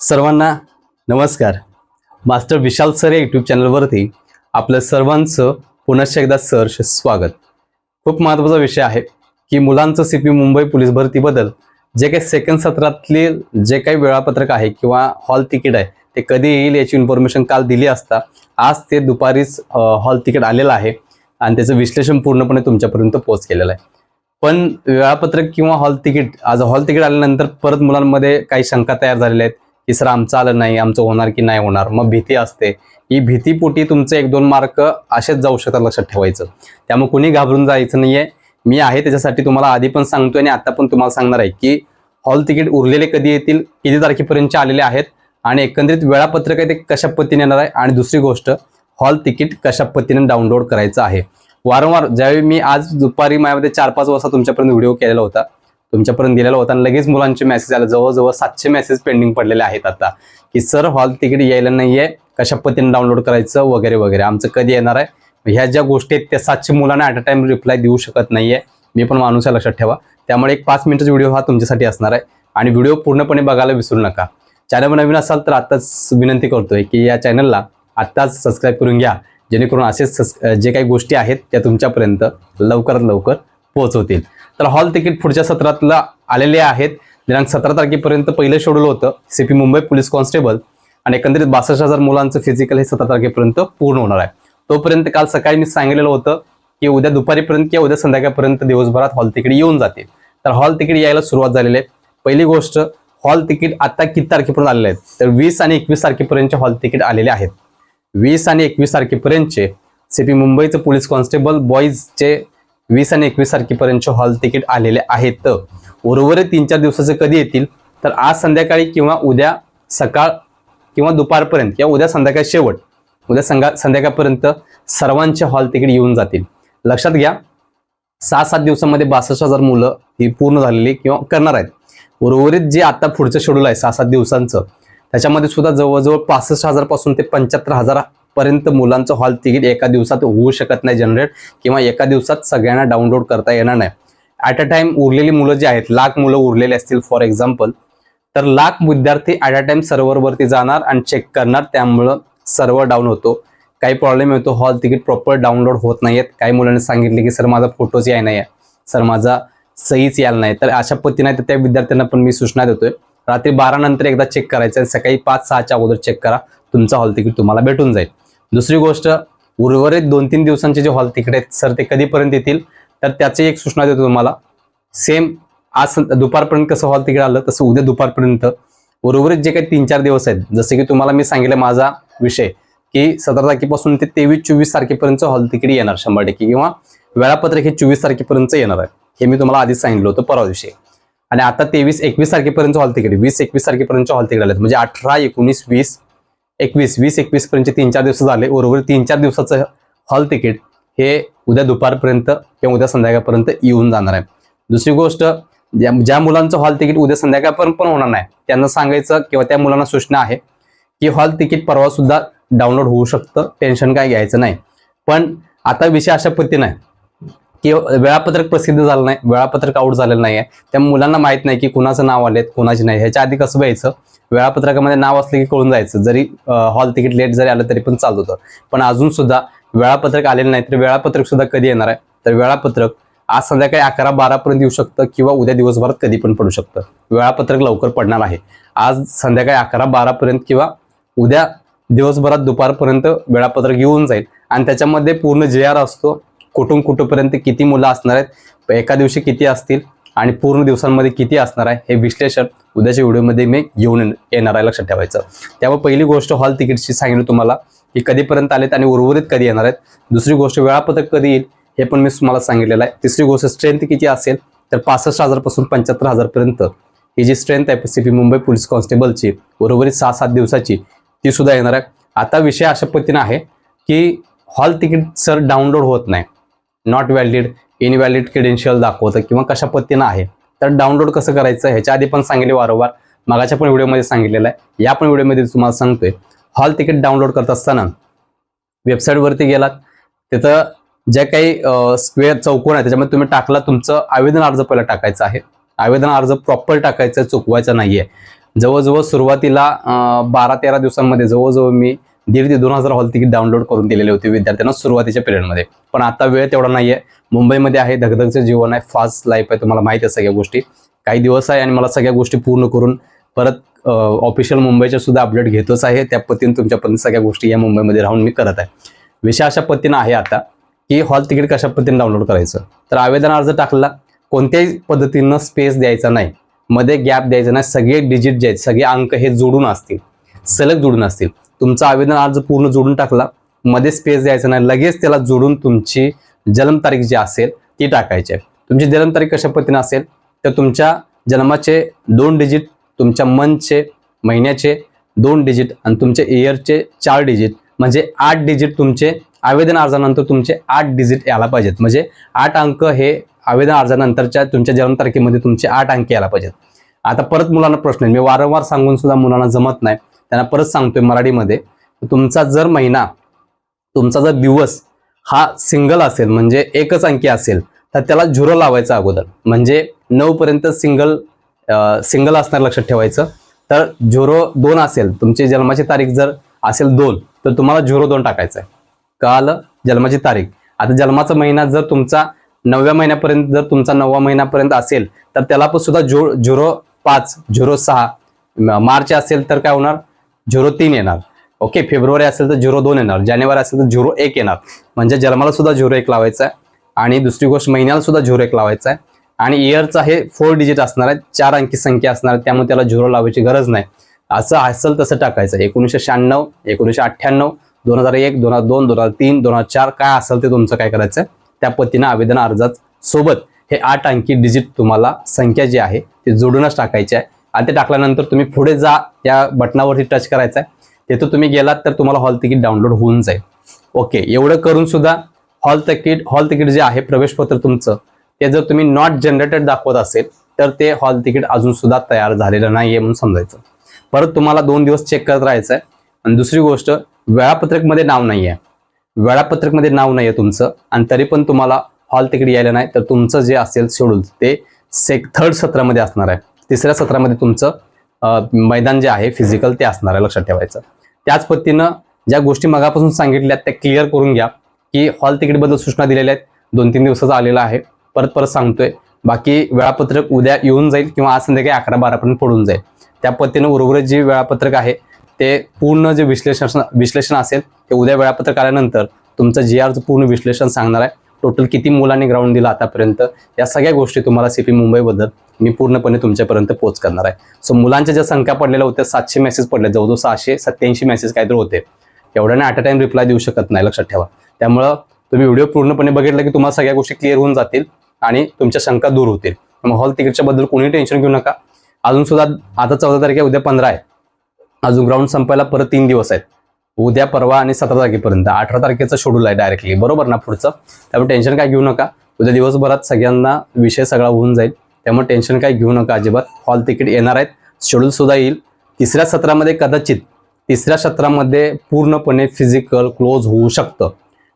सर्वांना नमस्कार. Master Vishal sir या यूट्यूब चॅनलवरती आपलं सर्वांचं पुनश्च एकदा सहर्ष स्वागत. खूप महत्त्वाचा विषय आहे की मुलांचं सी पी मुंबई पोलीस भरतीबद्दल जे काही सेकंड सत्रातले जे काही वेळापत्रक आहे किंवा हॉल तिकीट आहे ते कधी येईल याची इन्फॉर्मेशन काल दिली असता आज ते दुपारीच हॉल तिकीट आलेलं आहे आणि त्याचं विश्लेषण पूर्णपणे तुमच्यापर्यंत पोहोचलेलं आहे. पण वेळापत्रक किंवा हॉल तिकीट आज हॉल तिकीट आल्यानंतर परत मुलांमध्ये काही शंका तयार झालेल्या आहेत की सर आमचं आलं नाही आमचं होणार की नाही होणार? मग भीती असते. ही भीतीपोटी तुमचे एक दोन मार्क असेच जाऊ शकतात लक्षात ठेवायचं. त्यामुळे कुणी घाबरून जायचं नाहीये. मी आहे त्याच्यासाठी तुम्हाला आधी पण सांगतोय आणि आता पण तुम्हाला सांगणार आहे की हॉल तिकीट उरलेले कधी येतील किती तारखेपर्यंतचे आलेले आहेत आणि एकंदरीत वेळापत्रक आहे ते कशा पद्धतीने येणार आहे? आणि दुसरी गोष्ट हॉल तिकीट कशा पद्धतीने डाउनलोड करायचं आहे? वारंवार ज्यावेळी मी आज दुपारी माझ्यामध्ये चार पाच वाजता तुमच्यापर्यंत व्हिडिओ केलेला होता तुमच्यापर्यंत दिलेला होता आणि लगेच मुलांचे मेसेज आले. जवळजवळ सातशे मेसेज पेंडिंग पडलेले आहेत आता. की सर हॉल तिकीट यायला नाहीये. कशा पद्धतीने डाउनलोड करायचं? वगैरे वगैरे. आमचं कधी येणार आहे? ह्या ज्या गोष्टी आहेत त्या सातशे मुलांना ॲट अ टाइम रिप्लाय देऊ शकत नाहीये. मी पण माणूस आहे लक्षात ठेवा. त्यामुळे एक पाच मिनिटाचा व्हिडिओ हा तुमच्यासाठी असणार आहे. आणि व्हिडिओ पूर्णपणे बघायला विसरू नका. चॅनल नवीन असाल तर आत्ताच विनंती करतोय की या चॅनलला आत्ताच सबस्क्राईब करून घ्या. जेणेकरून असेच जे काही गोष्टी आहेत त्या तुमच्यापर्यंत लवकरात लवकर पोहोचवतील. तर हॉल तिकीट पुढच्या सत्रातला आलेले आहेत. दिनांक सतरा तारखेपर्यंत पहिलं शेड्यूल होतं. सीपी मुंबई पोलीस कॉन्स्टेबल आणि एकंदरीत बासष्ट हजार मुलांचं फिजिकल हे सतरा तारखेपर्यंत पूर्ण होणार आहे. तोपर्यंत काल सकाळी मी सांगितलेलं होतं की उद्या दुपारीपर्यंत किंवा उद्या संध्याकाळपर्यंत दिवसभरात हॉल तिकीट येऊन जातील. तर हॉल तिकीट यायला सुरुवात झालेली आहे. पहिली गोष्ट हॉल तिकीट आता किती तारखेपर्यंत आलेले आहेत? तर वीस आणि एकवीस तारखेपर्यंतचे हॉल तिकीट आलेले आहेत. वीस आणि एकवीस तारखेपर्यंतचे सीपी मुंबईचं पोलीस कॉन्स्टेबल बॉईजचे वीस आणि एकवीस तारखेपर्यंतचे हॉल तिकीट आलेले आहेत. उर्वरित तीन चार दिवसाचे कधी येतील? तर आज संध्याकाळी किंवा उद्या सकाळ किंवा दुपारपर्यंत किंवा उद्या संध्याकाळ शेवट उद्या संघा संध्याकाळपर्यंत सर्वांचे हॉल तिकीट येऊन जातील. लक्षात घ्या सहा सात दिवसामध्ये बासष्ट हजार मुलं ही पूर्ण झालेली किंवा करणार आहेत. उर्वरित जे आता पुढचं शेड्यूल आहे सहा सात दिवसांचं त्याच्यामध्ये सुद्धा जवळजवळ पासष्ट हजारपासून ते पंच्याहत्तर हजार पर्यंत मुलांचं हॉल तिकीट एका दिवसात होऊ शकत नाही जनरेट किंवा एका दिवसात सगळ्यांना डाउनलोड करता येणार नाही. ॲट अ टाइम उरलेली मुलं जी आहेत लाख मुलं उरलेली असतील फॉर एक्झाम्पल तर लाख विद्यार्थी ॲट अ टाइम सर्व्हरवरती जाणार आणि चेक करणार त्यामुळं सर्व्हर डाऊन होतो. काही प्रॉब्लेम येतो हॉल तिकीट प्रॉपर डाउनलोड होत नाहीयेत. काही मुलांनी सांगितले की सर माझा फोटोच याय नाही आहे सर माझा सहीच यायला नाही तर अशा पद्धतीने तर त्या विद्यार्थ्यांना पण मी सूचना देतोय. रात्री बारा नंतर एकदा चेक करायचं आणि सकाळी पाच सहाच्या अगोदर चेक करा. तुमचं हॉल तिकीट तुम्हाला भेटून जाईल. दुसरी गोष्ट उर्वरित दोन तीन दिवसांचे जे हॉल तिकडे आहेत सर ते कधीपर्यंत येतील? तर त्याची एक सूचना देतो तुम्हाला. सेम आज दुपारपर्यंत कसं हॉल तिकडे आलं तसं उद्या दुपारपर्यंत. उर्वरित जे काही तीन चार दिवस आहेत जसे की तुम्हाला मी सांगितलं माझा विषय की सतरा तारखेपासून ते तेवीस चोवीस तारखेपर्यंत हॉल तिकीट येणार शंभर टक्के किंवा वेळापत्रक हे चोवीस तारखेपर्यंत येणार आहे. हे मी तुम्हाला आधीच सांगितलं होतं परवा दिवशी आणि आता तेवीस एकवीस तारखेपर्यंत हॉल तिकीट वीस एकवीस तारखेपर्यंत हॉल तिकीट आले म्हणजे अठरा एकोणीस वीस एकवीस वीस एकवीस पर्यंत तीन चार दिवस झाले. उर्वरित तीन चार दिवसाचं हॉल तिकीट हे उद्या दुपारपर्यंत किंवा उद्या संध्याकाळपर्यंत येऊन जाणार आहे. दुसरी गोष्ट ज्या ज्या मुलांचं हॉल तिकीट उद्या संध्याकाळपर्यंत पण होणार नाही त्यांना सांगायचं किंवा त्या मुलांना सूचना आहे की हॉल तिकीट परवा सुद्धा डाउनलोड होऊ शकतं टेन्शन काय घ्यायचं नाही. पण आता विषय अशा पद्धतीने आहे. की वेळापत्रक प्रसिद्ध झालं नाही वेळापत्रक आउट झालेलं नाही आहे त्या मुलांना माहीत नाही की कुणाचं नाव आलेत कुणाचे नाही. ह्याच्या आधी कसं व्हायचं वेळापत्रकामध्ये नाव असलं की कळून जायचं. जरी हॉल तिकीट लेट जरी आलं तरी पण चालत होतं. पण अजून सुद्धा वेळापत्रक आलेलं नाही तर वेळापत्रक सुद्धा कधी येणार आहे? तर वेळापत्रक आज संध्याकाळी अकरा बारापर्यंत येऊ शकतं किंवा उद्या दिवसभरात कधी पण पडू शकतं. वेळापत्रक लवकर पडणार आहे. आज संध्याकाळी अकरा बारापर्यंत किंवा उद्या दिवसभरात दुपारपर्यंत वेळापत्रक येऊन जाईल. आणि त्याच्यामध्ये पूर्ण जे आर असतो कुठून कुठंपर्यंत किती मुलं असणार आहेत एका दिवशी किती असतील आणि पूर्ण दिवसांमध्ये किती असणार आहे हे विश्लेषण उद्याच्या व्हिडिओमध्ये मी घेऊन येण- येणार आहे लक्षात ठेवायचं. त्यामुळे पहिली गोष्ट हॉल तिकीटची सांगितलं तुम्हाला की कधीपर्यंत आलेत आणि उर्वरित कधी येणार आहेत. दुसरी गोष्ट वेळापत्रक कधी येईल हे पण मी तुम्हाला सांगितलेलं आहे. तिसरी गोष्ट स्ट्रेंथ किती असेल तर पासष्ट हजारपासून पंच्याहत्तर हजारपर्यंत. ही जी स्ट्रेंथ आहे सी पी मुंबई पोलीस कॉन्स्टेबलची उर्वरित सहा सात दिवसाची ती सुद्धा येणार आहे. आता विषय अशा पद्धतीने आहे की हॉल तिकीट सर डाउनलोड होत नाही. नॉट व्हॅलिड इनव्हॅलिड क्रेडेन्शियल दाखवतं किंवा कशा पद्धतीनं आहे. तर डाउनलोड कसं करायचं ह्याच्या आधी पण सांगितले वारंवार. मागाच्या पण व्हिडिओमध्ये सांगितलेलं आहे. या पण व्हिडिओमध्ये तुम्हाला सांगतोय. हॉल तिकीट डाउनलोड करत असताना वेबसाईटवरती गेलात. तिथं ज्या काही स्क्वेअर चौकोन आहे त्याच्यामध्ये तुम्ही टाकला तुमचं आवेदन अर्ज पहिला टाकायचा आहे. आवेदन अर्ज प्रॉपर टाकायचा चुकवायचा नाही आहे जवळजवळ सुरुवातीला बारा तेरा दिवसांमध्ये जवळजवळ मी दीड ते दोन हजार हॉल तिकीट डाउनलोड करून दिलेले होते विद्यार्थ्यांना सुरुवातीच्या पिरियडमध्ये. पण आता वेळ तेवढा नाहीये. मुंबईमध्ये आहे धगधगचं जीवन आहे फास्ट लाईफ आहे तुम्हाला माहिती आहे सगळ्या गोष्टी. काही दिवस आहे आणि मला सगळ्या गोष्टी पूर्ण करून परत ऑफिशियल मुंबईच्या सुद्धा अपडेट घेतोच आहे. त्या पद्धतीने तुमच्यापर्यंत सगळ्या गोष्टी या मुंबईमध्ये राहून मी करत आहे. विषय अशा पद्धतीनं आहे आता की हॉल तिकीट कशा पद्धतीने डाउनलोड करायचं? तर आवेदन अर्ज टाकला. कोणत्याही पद्धतीनं स्पेस द्यायचा नाही. मध्ये गॅप द्यायचा नाही. सगळे डिजिट जे आहेत सगळे अंक हे जोडून असतील. सलग जोडून असतील. तुमचा आवेदन अर्ज पूर्ण जोडून टाकला. मध्ये स्पेस द्यायचा नाही. लगेच त्याला जोडून तुमची जन्मतारीख जी असेल ती टाकायची आहे. तुमची जन्मतारीख कशा पद्धतीने असेल तर तुमच्या जन्माचे दोन डिजिट तुमच्या मंथचे महिन्याचे दोन डिजिट आणि तुमचे इयरचे चार डिजिट म्हणजे आठ डिजिट तुमचे आवेदन अर्जानंतर तुमचे आठ डिजिट यायला पाहिजेत. म्हणजे आठ अंक हे आवेदन अर्जानंतरच्या तुमच्या जन्मतारखेमध्ये तुमचे आठ अंक यायला पाहिजेत. आता परत मुलांना प्रश्न आहे. मी वारंवार सांगून सुद्धा मुलांना जमत नाही. त्यांना परत सांगतोय मराठीमध्ये. तुमचा जर महिना तुमचा जर दिवस हा सिंगल असेल म्हणजे एकच अंकी असेल तर त्याला झुरो लावायचा अगोदर. म्हणजे नऊ पर्यंत सिंगल सिंगल असणार लक्षात ठेवायचं. तर झुरो दोन असेल तुमची जन्माची तारीख जर असेल दोन तर तुम्हाला झुरो दोन टाकायचं आहे. काल जन्माची तारीख. आता जन्माचा महिना जर तुमचा नवव्या महिन्यापर्यंत जर तुमचा नववा महिन्यापर्यंत असेल तर त्याला पण सुद्धा झुरो झिरो पाच झिरो सहा मार्च असेल तर काय होणार? झिरो तीन येणार. ओके फेब्रुवारी असेल तर झिरो दोन येणार. जानेवारी असेल तर झिरो एक येणार. म्हणजे जन्माला सुद्धा झिरो एक लावायचा आहे. आणि दुसरी गोष्ट महिन्याला सुद्धा झिरो एक लावायचा आहे. आणि इयरचा हे फोर डिजिट असणार आहे. चार अंकी संख्या असणार आहे. त्यामुळे त्याला झिरो लावायची गरज नाही. असं असेल तसं टाकायचं. एकोणीसशे शहाण्णव एकोणीसशे अठ्ठ्याण्णव दोन हजार एक दोन हजार दोन दोन हजार तीन दोन हजार चार काय असेल ते तुमचं काय करायचं? त्या पद्धतीनं आवेदन अर्जात सोबत हे आठ अंकी डिजिट तुम्हाला संख्या जी आहे ती जोडूनच टाकायची आहे. आणि ते टाकल्यानंतर तुम्ही पुढे जा त्या बटनावरती टच करायचं आहे तिथं तुम्ही गेलात तर तुम्हाला हॉल तिकीट डाउनलोड होऊन जाईल. ओके एवढं करून सुद्धा हॉल तिकीट हॉल तिकीट जे आहे प्रवेशपत्र तुमचं ते जर तुम्ही नॉट जनरेटेड दाखवत असेल तर ते हॉल तिकीट अजून सुद्धा तयार झालेलं नाहीये म्हणून समजायचं. परत तुम्हाला दोन दिवस चेक करत राहायचं आहे आणि दुसरी गोष्ट वेळापत्रकमध्ये नाव नाही आहे वेळापत्रकमध्ये नाव नाही आहे तुमचं आणि तरी पण तुम्हाला हॉल तिकीट यायला नाही तर तुमचं जे असेल शेड्यूल ते सेक थर्ड सत्रामध्ये असणार आहे. तिसऱ्या सत्रामध्ये तुमचं मैदान जे आहे फिजिकल ते असणार आहे लक्षात ठेवायचं. त्याच पद्धतीनं ज्या गोष्टी मगापासून सांगितल्या त्या क्लिअर करून घ्या की हॉल तिकीटबद्दल सूचना दिलेल्या आहेत. दोन तीन दिवसाचा आलेला आहे. परत परत सांगतोय. बाकी वेळापत्रक उद्या येऊन जाईल किंवा आज संध्याकाळी अकरा बारापर्यंत पडून जाईल. त्या पद्धतीनं उर्वरित जे वेळापत्रक आहे ते पूर्ण जे विश्लेषण विश्लेषण असेल ते उद्या वेळापत्रक आल्यानंतर तुमचं जी आरचं पूर्ण विश्लेषण सांगणार आहे. टोटल किती मुलांनी ग्राउंड दिला आतापर्यंत? या सगळ्या गोष्टी तुम्हाला सीपी मुंबईबद्दल मी पूर्णपणे तुमच्यापर्यंत पोच करणार आहे. सो मुलांच्या ज्या संख्या पडलेल्या होत्या सातशे मेसेज पडले जवळजवळ सहाशे सत्याऐंशी मेसेज काहीतरी होते. एवढ्याने ॲट अ टाइम रिप्लाय देऊ शकत नाही लक्षात ठेवा. त्यामुळं तुम्ही व्हिडिओ पूर्णपणे बघितलं की तुम्हाला सगळ्या गोष्टी क्लिअर होऊन जातील आणि तुमच्या शंका दूर होतील. मग हॉल तिकीटच्या बद्दल कोणी टेन्शन घेऊ नका. अजून सुद्धा आता चौदा तारीख आहे उद्या पंधरा आहे. अजून ग्राउंड संपायला परत तीन दिवस आहेत. उद्या परवा आणि सतरा तारखेपर्यंत. अठरा तारखेचं शेड्यूल आहे डायरेक्टली बरोबर ना पुढचं? त्यामुळे टेन्शन काय घेऊ नका. उद्या दिवसभरात सगळ्यांना विषय सगळा होऊन जाईल. त्यामुळे टेन्शन काय घेऊ नका अजिबात. हॉल तिकीट येणार आहेत. शेड्यूल सुद्धा येईल. तिसऱ्या सत्रामध्ये कदाचित तिसऱ्या सत्रामध्ये पूर्णपणे फिजिकल क्लोज होऊ शकतं.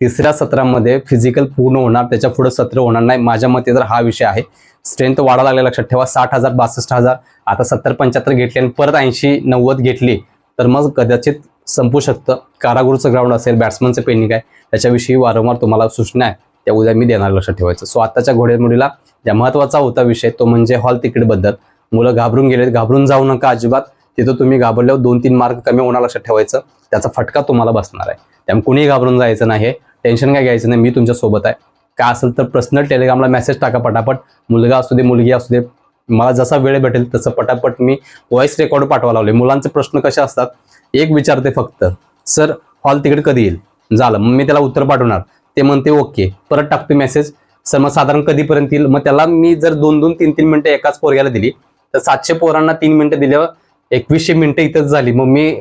तिसऱ्या सत्रामध्ये फिजिकल पूर्ण होणार त्याच्या पुढे सत्र होणार नाही. माझ्या मते तर हा विषय आहे. स्ट्रेंथ वाढा लागले लक्षात ठेवा. साठ हजार बासष्ट हजार. आता सत्तर पंच्याहत्तर घेतली आणि परत ऐंशी नव्वद घेतली. तर मग कदाचित संपू शकतं. कारागुरूचं ग्राउंड असेल बॅट्समनचं पेनिंग आहे त्याच्याविषयी वारंवार तुम्हाला सूचना आहे. त्या उद्या मी देणार लक्षात ठेवायचं. सो आताच्या घोडेमोडीला ज्या महत्त्वाचा होता विषय तो म्हणजे हॉल तिकीटबद्दल मुलं घाबरून गेलेत घाबरून जाऊ नका अजिबात. तिथं तुम्ही घाबरल्यावर दोन तीन मार्क कमी होणार लक्षात ठेवायचं. त्याचा फटका तुम्हाला बसणार आहे. त्यामुळे कुणीही घाबरून जायचं नाही टेन्शन काय घ्यायचं नाही मी तुमच्यासोबत आहे. काय असेल तर पर्सनल टेलिग्रामला मेसेज टाका पटापट. मुलगा असू दे मुलगी असू दे मला जसा वेळ भेटेल तसं पटापट मी व्हॉइस रेकॉर्ड पाठवा लावले. मुलांचे प्रश्न कसे असतात? एक विचारते फक्त सर हॉल तिकीट कधी येईल? झालं मग मी त्याला उत्तर पाठवणार. ते म्हणते ओके. परत टाकतो मेसेज सर मग साधारण कधीपर्यंत येईल? मग त्याला मी जर दोन दोन तीन तीन मिनटं एकाच पोरग्याला दिली तर सातशे पोरांना तीन मिनटं दिल्यावर एकवीसशे मिनटं इथंच झाली. मग मी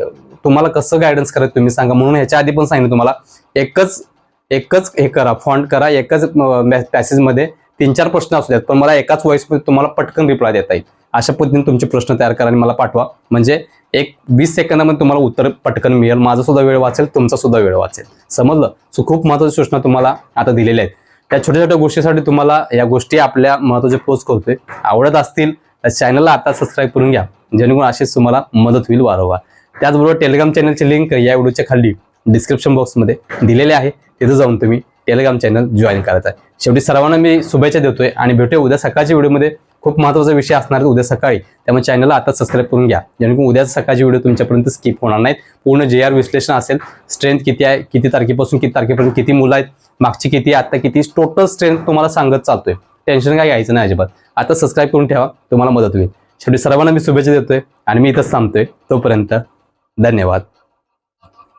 तुम्हाला कसं गायडन्स करत तुम्ही सांगा? म्हणून ह्याच्या आधी पण सांगितलं तुम्हाला एकच एकच हे करा फॉन्ट करा एकच पॅसेजमध्ये तीन चार प्रश्न असू द्यात पण मला एकाच व्हॉइसमध्ये तुम्हाला पटकन रिप्लाय देता येईल. अशा पद्धतीने तुमचे प्रश्न तयार करा आणि मला पाठवा. म्हणजे एक वीस सेकंदामध्ये तुम्हाला उत्तर पटकन मिळेल. माझा सुद्धा वेळ वाचेल तुमचा सुद्धा वेळ वाचेल. समजलं? सो खूप महत्त्वाच्या सूचना तुम्हाला आता दिलेल्या आहेत. त्या छोट्या छोट्या गोष्टीसाठी तुम्हाला या गोष्टी आपल्या महत्त्वाच्या पोस्ट करतोय. आवडत असतील तर चॅनलला आता सबस्क्राईब करून घ्या. जेणेकरून अशीच तुम्हाला मदत होईल वारंवार. त्याचबरोबर टेलिग्राम चॅनलची लिंक या व्हिडिओच्या खाली डिस्क्रिप्शन बॉक्समध्ये दिलेले आहे. तिथं जाऊन तुम्ही टेलिग्राम चॅनल जॉईन करायचा आहे. शेवटी सर्वांना मी शुभेच्छा देतोय आणि भेटूया उद्या सकाळच्या व्हिडिओमध्ये. खूप महत्त्वाचा विषय असणार आहे उद्या सकाळी. त्यामुळे चॅनलला आता सबस्क्राईब करून घ्या. जेणेकरून उद्या सकाळची व्हिडिओ तुमच्यापर्यंत स्किप होणार नाहीत. पूर्ण जे आर विश्लेषण असेल. स्ट्रेंथ किती आहे? किती तारखेपासून किती तारखेपर्यंत किती मुलं आहेत? मागची किती आहे? आत्ता किती? टोटल स्ट्रेंथ तुम्हाला सांगत चालतोय. टेन्शन काय घ्यायचं नाही अजिबात. आता सबस्क्राईब करून ठेवा. तुम्हाला मदत होईल. शेवटी सर्वांना मी शुभेच्छा देतोय आणि मी इथंच थांबतोय तोपर्यंत धन्यवाद.